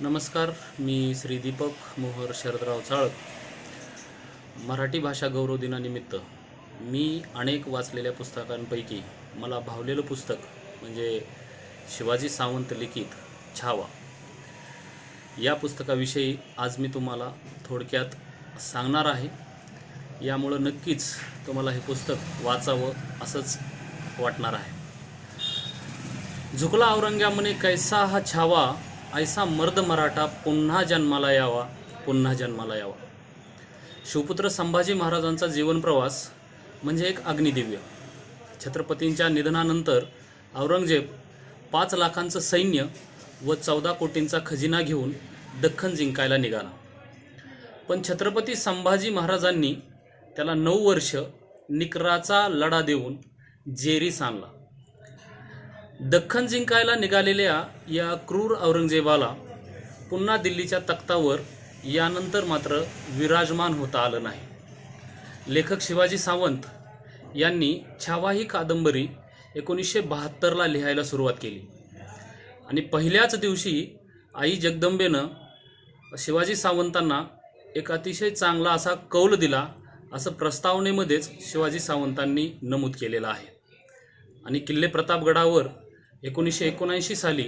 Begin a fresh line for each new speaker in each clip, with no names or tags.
नमस्कार मी श्री दीपक मोहर शरदराव चाळक. मराठी भाषा गौरव दिनानिमित्त मी अनेक वाचलेल्या पुस्तकांपैकी मला भावलेलं पुस्तक म्हणजे शिवाजी सावंत लिखित छावा. या पुस्तकाविषयी आज मी तुम्हाला थोडक्यात सांगणार आहे. यामुळं नक्कीच तुम्हाला हे पुस्तक वाचावं असंच वाटणार आहे. झुकला औरंग्यामने कैसा हा छावा ऐसा मर्द मराठा पुन्हा जन्माला यावा पुन्हा जन्माला यावा. शिवपुत्र संभाजी महाराजांचा जीवन प्रवास म्हणजे एक अग्निदिव्य. छत्रपतींच्या निधनानंतर औरंगजेब पाच लाखांचं सैन्य व चौदा कोटींचा खजिना घेऊन दख्खन जिंकायला निघाला. पण छत्रपती संभाजी महाराजांनी त्याला नऊ वर्ष निकराचा लढा देऊन जेरीस आणला. दख्खन जिंकायला निघालेल्या या क्रूर औरंगजेबाला पुन्हा दिल्लीच्या तख्तावर यानंतर मात्र विराजमान होता आलं नाही. लेखक शिवाजी सावंत यांनी छावा ही कादंबरी एकोणीसशे बहात्तरला लिहायला सुरुवात केली. आणि पहिल्याच दिवशी आई जगदंबेनं शिवाजी सावंतांना एक अतिशय चांगला असा कौल दिला असं प्रस्तावनेमध्येच शिवाजी सावंतांनी नमूद केलेलं आहे. आणि किल्ले प्रतापगडावर एकोणीसशे एकोणऐंशी साली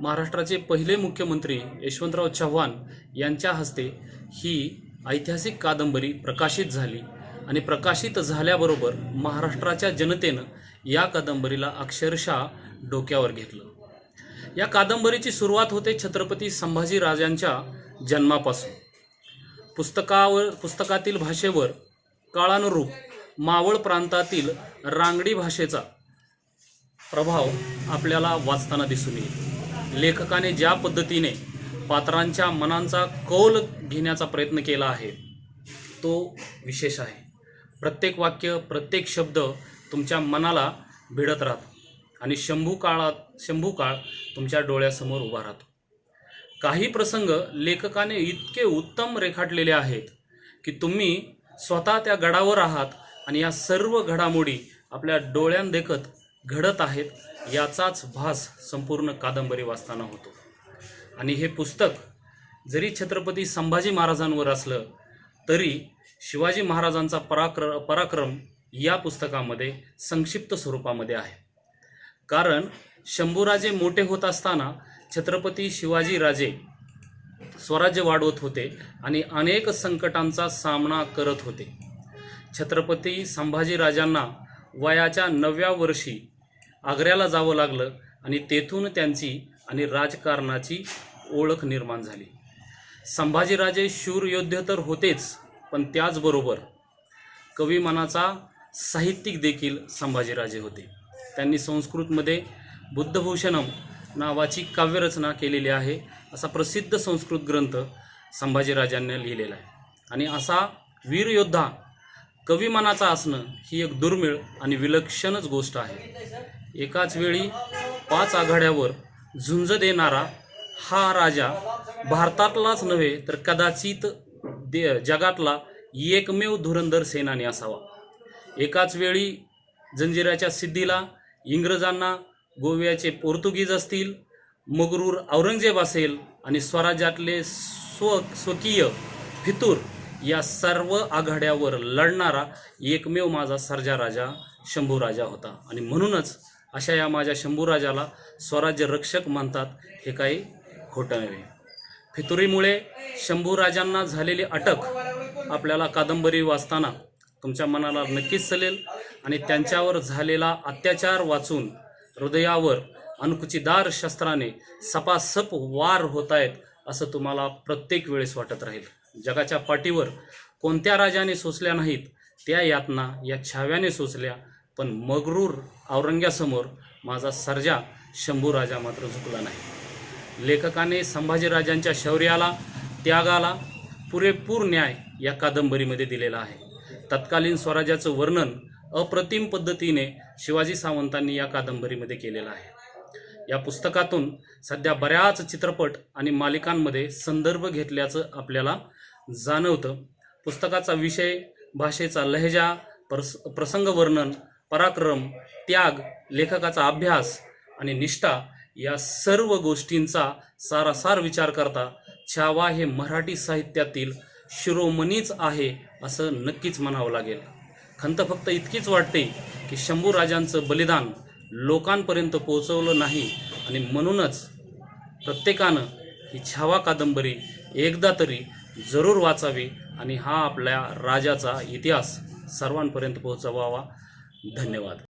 महाराष्ट्राचे पहिले मुख्यमंत्री यशवंतराव चव्हाण यांच्या हस्ते ही ऐतिहासिक कादंबरी प्रकाशित झाली आणि प्रकाशित झाल्याबरोबर महाराष्ट्राच्या जनतेनं या कादंबरीला अक्षरशः डोक्यावर घेतलं. या कादंबरीची सुरुवात होते छत्रपती संभाजी राजांच्या जन्मापासून. पुस्तकावर पुस्तकातील भाषेवर काळानुरूप मावळ प्रांतातील रांगडी भाषेचा प्रभाव आपल्याला वाचताना दिसून येईल. लेखकाने ज्या पद्धतीने पात्रांच्या मनांचा कौल घेण्याचा प्रयत्न केला आहे तो विशेष आहे. प्रत्येक वाक्य प्रत्येक शब्द तुमच्या मनाला भिडत राहतो आणि शंभू काळात शंभू काळ तुमच्या डोळ्यासमोर उभा राहतो. काही प्रसंग लेखकाने इतके उत्तम रेखाटलेले आहेत की तुम्ही स्वतः त्या गडावर आहात आणि या सर्व घडामोडी आपल्या डोळ्यांदेखत घडत आहेत याचाच भास संपूर्ण कादंबरी वाचताना होतो. आणि हे पुस्तक जरी छत्रपती संभाजी महाराजांवर असलं तरी शिवाजी महाराजांचा पराक्र पराक्रम या पुस्तकामध्ये संक्षिप्त स्वरूपामध्ये आहे. कारण शंभूराजे मोठे होत असताना छत्रपती शिवाजीराजे स्वराज्य वाढवत होते आणि अनेक संकटांचा सामना करत होते. छत्रपती संभाजीराजांना वयाच्या नवव्या वर्षी आग्र्याला जावं लागलं आणि तेथून त्यांची आणि राजकारणाची ओळख निर्माण झाली. संभाजीराजे शूर योद्ध तर होतेच पण त्याचबरोबर कविमनाचा साहित्यिक देखील संभाजीराजे होते. त्यांनी संस्कृतमध्ये बुद्धभूषणम नावाची काव्यरचना केलेली आहे असा प्रसिद्ध संस्कृत ग्रंथ संभाजीराजांनी लिहिलेला आहे. आणि असा वीर योद्धा कविमनाचा असणं ही एक दुर्मिळ आणि विलक्षणच गोष्ट आहे. एकाच वेळी पाच आघाड्यावर झुंज देणारा हा राजा भारतातलाच नव्हे तर कदाचित दे जगातला एकमेव धुरंधर सेनानी असावा. एकाच वेळी जंजिराच्या सिद्धीला इंग्रजांना गोव्याचे पोर्तुगीज असतील मगरूर औरंगजेब असेल आणि स्वराज्यातले स्व स्वकीय फितूर या सर्व आघाड्यावर लढणारा एकमेव माझा सर्जा राजा शंभू राजा होता. आणि म्हणूनच अशा या माझ्या शंभूराजाला स्वराज्य रक्षक म्हणतात हे काही खोटं नव्हे. फितुरीमुळे शंभूराजांना झालेली अटक आपल्याला कादंबरी वाचताना तुमच्या मनाला नक्कीच चलेल आणि त्यांच्यावर झालेला अत्याचार वाचून हृदयावर अणकुचीदार शस्त्राने सपासप वार होत आहेत असं तुम्हाला प्रत्येक वेळेस वाटत राहील. जगाच्या पाठीवर कोणत्या राजाने सोसल्या नाहीत त्या यातना या छाव्याने सोसल्या पण मगरूर औरंग्यासमोर माझा सर्जा शंभू राजा मात्र झुकला नाही. लेखकाने संभाजीराजांच्या शौर्याला त्यागाला पुरेपूर न्याय या कादंबरीमध्ये दिलेला आहे. तत्कालीन स्वराज्याचं वर्णन अप्रतिम पद्धतीने शिवाजी सावंतांनी या कादंबरीमध्ये केलेलं आहे. या पुस्तकातून सध्या बऱ्याच चित्रपट आणि मालिकांमध्ये संदर्भ घेतल्याचं आपल्याला जाणवतं. पुस्तकाचा विषय भाषेचा लहेजा प्रस प्रसंग वर्णन पराक्रम त्याग लेखकाचा अभ्यास आणि निष्ठा या सर्व गोष्टींचा सारासार विचार करता छावा हे मराठी साहित्यातील शिरोमणीच आहे असं नक्कीच म्हणावं लागेल. खंत फक्त इतकीच वाटते की शंभूराजांचं बलिदान लोकांपर्यंत पोहोचवलं नाही आणि म्हणूनच प्रत्येकानं ही छावा कादंबरी एकदा तरी जरूर वाचावी आणि हा आपल्या राजाचा इतिहास सर्वांपर्यंत पोहोचवावा. धन्यवाद.